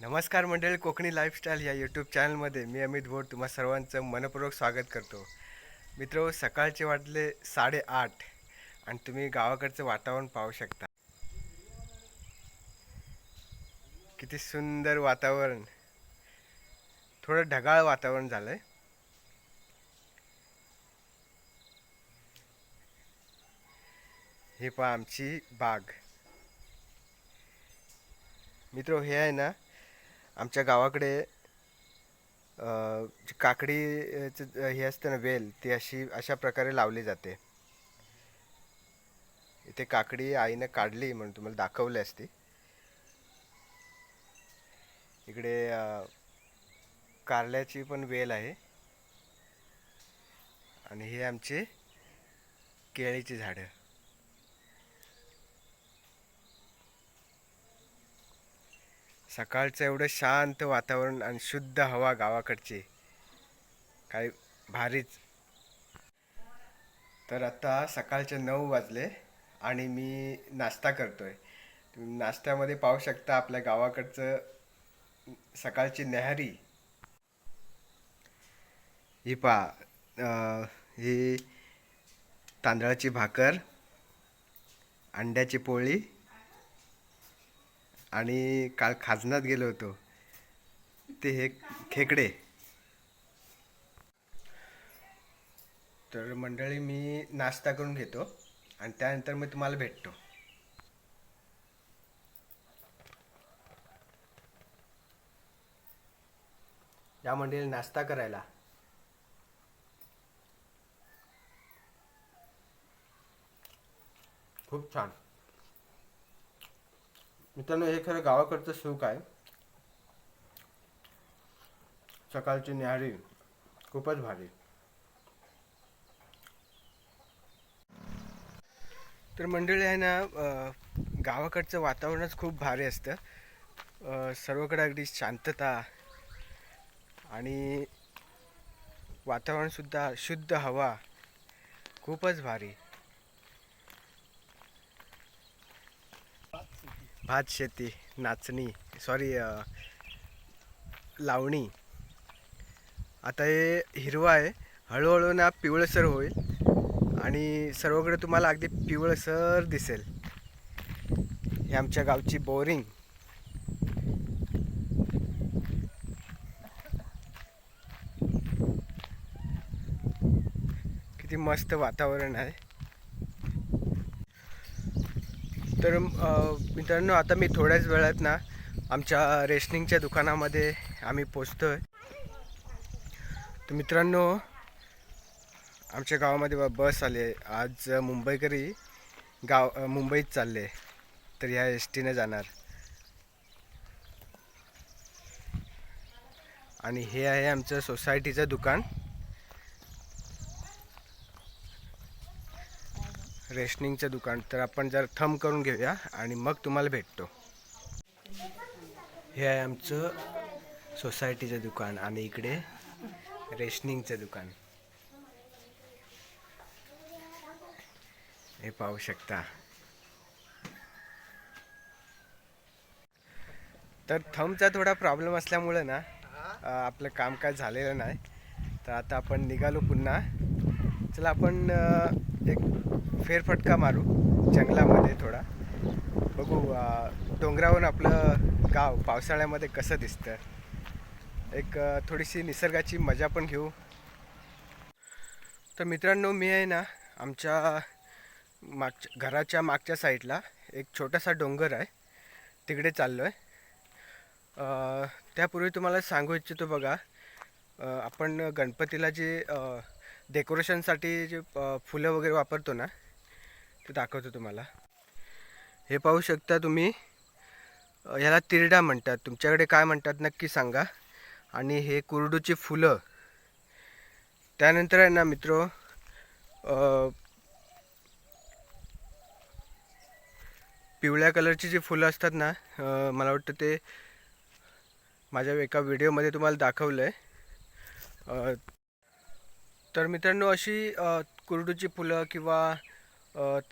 नमस्कार मंडळी कोकणी लाईफस्टाईल या यूट्यूब चॅनलमध्ये मी अमित भोट तुम्हा सर्वांचं मनपूर्वक स्वागत करतो. मित्र सकाळचे वाटले साडेआठ आणि तुम्ही गावाकडचं वातावरण पाहू शकता. किती सुंदर वातावरण. थोडं ढगाळ वातावरण झालं आहे हे पहा आमची बाग. मित्र हे आहे ना आमच्या गावाकडे काकडीचं जी हे असते ना वेल ती अशी अशा प्रकारे लावली जाते. इथे काकडी आईनं काढली म्हणून तुम्हाला दाखवली असती. इकडे कारल्याची पण वेल आहे. आणि हे आमचे केळीची झाडं. सकाळचं एवढं शांत वातावरण आणि शुद्ध हवा गावाकडची. काही भारीच. तर आता सकाळचे नऊ वाजले आणि मी नाश्ता करतोय. तुम्ही नाश्त्यामध्ये पाहू शकता आपल्या गावाकडचं सकाळची न्याहारी. ही पहा ही तांदळाची भाकर अंड्याची पोळी आणि काल खाजनात गेलो होतो. ते हे खेकडे. तर मंडळी मी नाश्ता करून घेतो आणि त्यानंतर मी तुम्हाला भेटतो. या मंडळी नाश्ता करायला. खूप छान. मित्रांनो हे खरं गावाकडचं सुख आहे. सकाळची न्याहारी खूपच भारी. तर मंडळी आहे ना गावाकडचं वातावरणच खूप भारी असतं. सर्वकडे अगदी शांतता आणि वातावरणसुद्धा शुद्ध हवा खूपच भारी. भात शेती नाचणी सॉरी लावणी. आता हे हिरवं आहे. हळूहळू ना पिवळसर होईल आणि सर्वकडे तुम्हाला अगदी पिवळसर दिसेल. हे आमच्या गावची बोरिंग. किती मस्त वातावरण आहे. तर मित्रांनो आता मी थोड्याच वेळात ना आमच्या रेशनिंगच्या दुकानामध्ये आम्ही पोचतो आहे तर मित्रांनो आमच्या गावामध्ये बस आले आज मुंबईकरी गाव मुंबईत चालले तर ह्या एस टीने जाणार. आणि हे आहे आमचं सोसायटीचं दुकान. रेशनिंगचं दुकान तर आपण जर थंब करून घेऊया आणि मग तुम्हाला भेटतो. हे आहे आमचं सोसायटीचं दुकान आणि इकडे रेशनिंगचं दुकान. हे पाहू शकता. तर थंबचा थोडा प्रॉब्लेम असल्यामुळं ना आपलं काम काय झालेलं नाही. तर आता आपण निघालो पुन्हा. चला आपण एक फेरफटका मारू जंगलामध्ये थोडा. बघू डोंगरावरून आपलं गाव पावसाळ्यामध्ये कसं दिसतं. एक थोडीशी निसर्गाची मजा पण घेऊ. तर मित्रांनो मी आहे ना आमच्या मागच्या घराच्या मागच्या साईडला एक छोटासा डोंगर आहे. तिकडे चाललो आहे त्यापूर्वी तुम्हाला सांगू इच्छितो बघा. आपण गणपतीला जे डेकोरेशनसाठी जे फुलं वगैरे वापरतो ना ते दाखवतो तुम्हाला. हे पाहू शकता तुम्ही याला ह्याला तिरडा म्हणतात. तुमच्याकडे काय म्हणतात नक्की सांगा. आणि हे कुरडूची फुलं. त्यानंतर आहे ना मित्र पिवळ्या कलरची जी फुलं असतात ना मला वाटतं ते माझ्या एका व्हिडिओमध्ये तुम्हाला दाखवलं आहे तर मित्रांनो अशी कुरडूची फुलं किंवा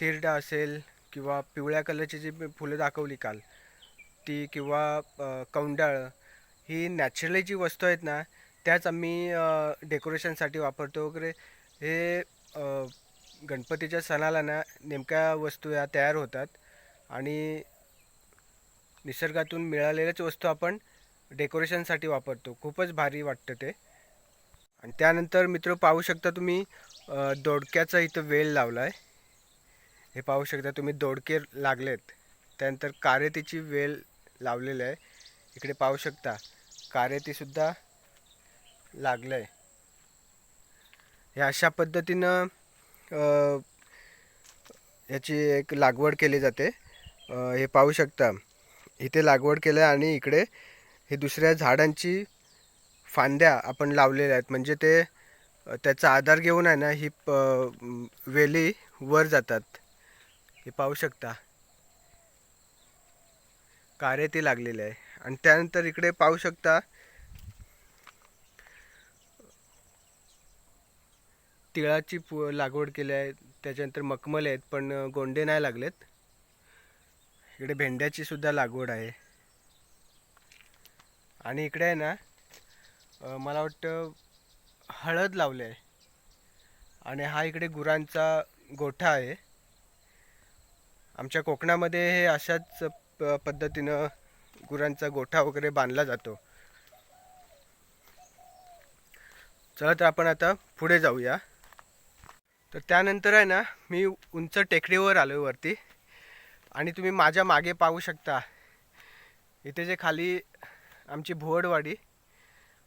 तेरडा असेल किंवा पिवळ्या कलरची जी फुलं दाखवली काल ती किंवा कौंडाळ ही नॅचरली जी वस्तू आहेत ना त्याच आम्ही डेकोरेशनसाठी वापरतो वगैरे. हे गणपतीच्या सणाला ना नेमक्या वस्तू या तयार होतात आणि निसर्गातून मिळालेल्याच वस्तू आपण डेकोरेशनसाठी वापरतो. खूपच भारी वाटतं ते. आणि त्यानंतर मित्र पाहू शकता तुम्ही दोडक्याचा इथं वेल लावला आहे हे पाहू शकता तुम्ही दोडके लागलेत. त्यानंतर कारेतीची वेल लावलेली आहे. इकडे पाहू शकता कारेतीसुद्धा लागलं आहे हे अशा पद्धतीनं याची एक लागवड केली जाते. हे पाहू शकता इथे लागवड केलं आहे आणि इकडे हे दुसऱ्या झाडांची फांद्या आपण लावलेल्या आहेत. म्हणजे ते त्याचा आधार घेऊन आहे ना ही प वेली वर जातात. हे पाहू शकता. कारे ती लागलेली आहे. आणि त्यानंतर इकडे पाहू शकता तिळाची पु लागवड केली आहे. त्याच्यानंतर मखमल आहेत पण गोंडे नाही लागलेत. इकडे भेंड्याची सुद्धा लागवड आहे. आणि इकडे आहे ना मला वाटतं हळद लावले आहे. आणि हा इकडे गुरांचा गोठा आहे. आमच्या कोकणामध्ये हे अशाच प- पद्धतीनं गुरांचा गोठा वगैरे बांधला जातो. चला तर आपण आता पुढे जाऊया. तर त्यानंतर आहे ना मी उंच टेकडीवर आलो वरती. आणि तुम्ही माझ्या मागे पाहू शकता. इथे जे खाली आमची भुवडवाडी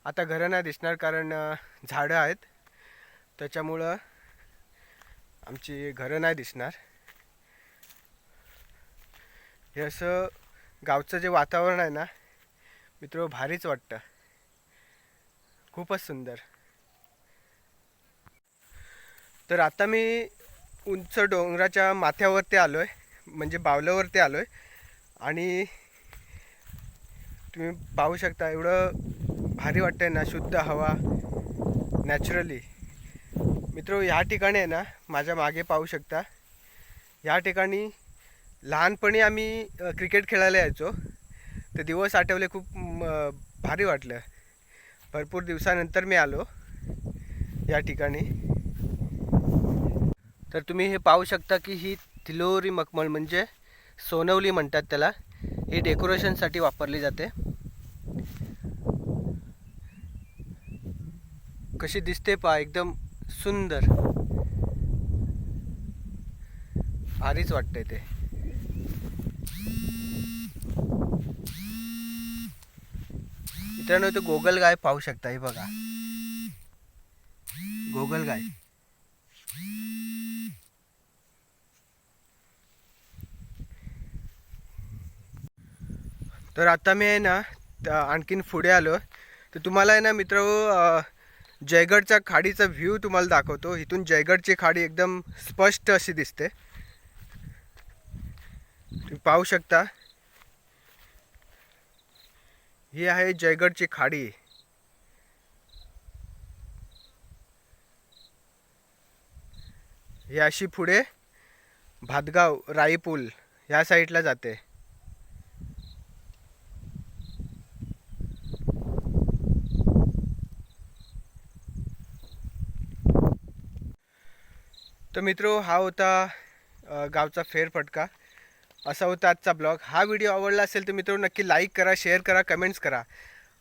आता घरं नाही दिसणार कारण झाडं आहेत. त्याच्यामुळं आमची घरं नाही दिसणार. हे असं गावचं जे वातावरण आहे ना मित्र भारीच वाटतं. खूपच सुंदर. तर आता मी उंच डोंगराच्या माथ्यावरती आलो आहे म्हणजे बावल्यावरती आलो आहे आणि तुम्ही पाहू शकता एवढं भारी वाटतंय ना शुद्ध हवा नॅचरली मित्र ह्या ठिकाणी आहे ना माझ्या मागे पाहू शकता. ह्या ठिकाणी लहानपणी आम्ही क्रिकेट खेळायला यायचो. ते दिवस आठवले खूप म, भारी वाटलं. भरपूर दिवसानंतर मी आलो या ठिकाणी. तर तुम्ही हे पाहू शकता की ही थिलोरी मखमल म्हणजे सोनवली म्हणतात त्याला. ही डेकोरेशनसाठी वापरली जाते. कशी दिसते पहा एकदम सुंदर. भारीच वाटतंय ते. मित्रांनो इथे गोगल गाय पाहू शकता हे बघा. गोगल गाय. तर आता मी आहे ना आणखीन पुढे आलो. तर तुम्हाला आहे ना मित्र जयगडच्या खाडीचा व्ह्यू तुम्हाला दाखवतो. इथून जयगडची खाडी एकदम स्पष्ट अशी दिसते. तुम्ही पाहू शकता. ही आहे जयगडची खाडी. ही अशी पुढे भातगाव राई पूल ह्या साईडला जाते. तर मित्रो हा होता गावचा फेरफटका. असा होता आजचा ब्लॉग. हा व्हिडिओ आवडला असेल तर मित्र नक्की लाईक करा शेअर करा कमेंट्स करा.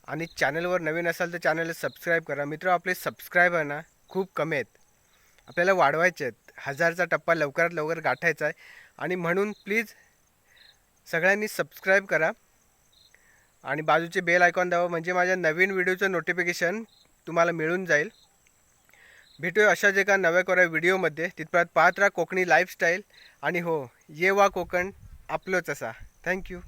आणि चॅनलवर नवीन असाल तर चॅनलला सबस्क्राईब करा. मित्र आपले सबस्क्रायबर ना खूप कमी आहेत. आपल्याला वाढवायचे आहेत. हजारचा टप्पा लवकरात लवकर गाठायचा आहे. आणि म्हणून प्लीज सगळ्यांनी सबस्क्राईब करा. आणि बाजूचे बेल आयकॉन द्यावं म्हणजे माझ्या नवीन व्हिडिओचं नोटिफिकेशन तुम्हाला मिळून जाईल. भेटूया अशाच एका नव्या कोऱ्या व्हिडिओमध्ये. तिथपर्यंत पाहत राहा कोकणी लाईफस्टाईल आणि हो ये वा कोकण आपलंच असा. थँक्यू